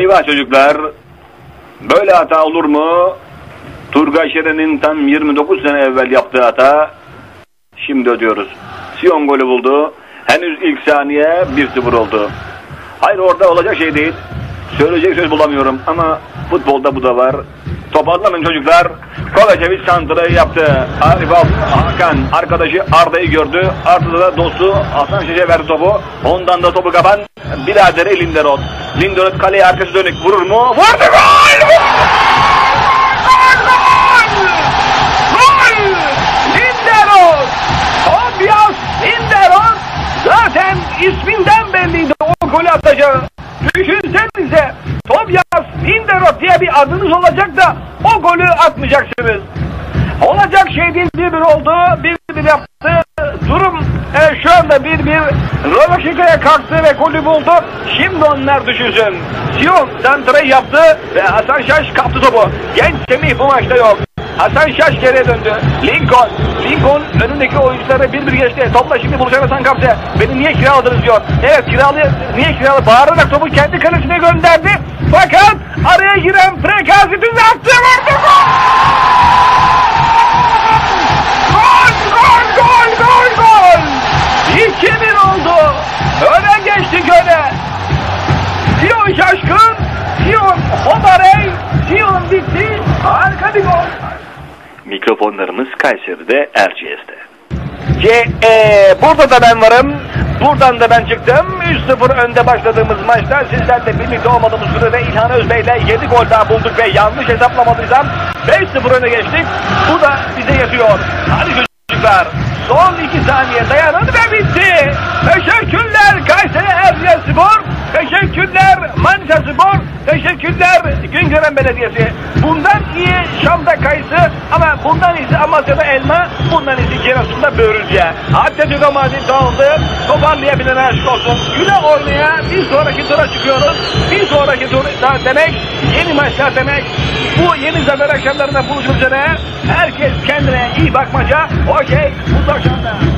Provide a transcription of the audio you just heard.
Eyvah çocuklar. Böyle hata olur mu? Turgay Şeren'in tam 29 sene evvel yaptığı hata. Şimdi ödüyoruz. Sion golü buldu. Henüz ilk saniye 1-0 oldu. Hayır orada olacak şey değil. Söyleyecek söz bulamıyorum ama futbolda bu da var. Toparlanın çocuklar. Kovacevic santrayı yaptı. Arif Hakan arkadaşı Arda'yı gördü. Arda da dostu Hasan Şişe verdi topu. Ondan da topu kapan. Biraderi Linderoth. Linderoth kaleye arkası dönük vurur mu? Vurdu gol! Zaten isminden belliydi o golü atacağı. Düşünsenize Tobias Linderoth diye bir adınız olacak da o golü atmayacaksınız. Olacak şey değil bir oldu. Bir şu anda bir bir Rövaşika'ya kalktı ve golü buldu. Şimdi onlar düşünsün. Sion santrayı yaptı ve Hasan Şaş kaptı topu. Genç Semih bu maçta yok. Hasan Şaş geriye döndü. Lincoln. Lincoln önündeki oyuncuları bir bir geçti. Topla şimdi buluşan Hasan kaptı. Beni niye kiraladınız diyor. Evet kiralı, niye kiralı? Bağırarak topu kendi kalesine gönderdi. Fakat araya giren Prekazi düzeltti. Vurdu Sion bitti. Harika bir gol. Mikrofonlarımız Kayseri'de Erciyes'te. C e, burada da ben varım. Buradan da ben çıktım. 3-0 önde başladığımız maçta sizlerle birlikte olmadığımız sürede İlhan Özbey'le 7 gol daha bulduk ve yanlış hesaplamadıysam 5-0 öne geçtik. Bu da bize yatıyor. Hadi çocuklar. Son 2 saniye dayanın ve bitti. Teşekkürler Kayseri Erciyesspor. Teşekkürler Güngören Belediyesi. Bundan iyi Şam'da kayısı ama bundan iyisi Amasya'da elma, bundan iyisi Giresun'da börülce. Atletico Madrid dağıldı. Toparlayabilen aşk olsun. Güle oynaya bir sonraki tura çıkıyoruz. Bir sonraki tur demek yeni maçlar demek. Bu yeni zafer akşamlarında buluşmak üzere. Herkes kendine iyi bakmaca. Okey. Mutlu akşamlar.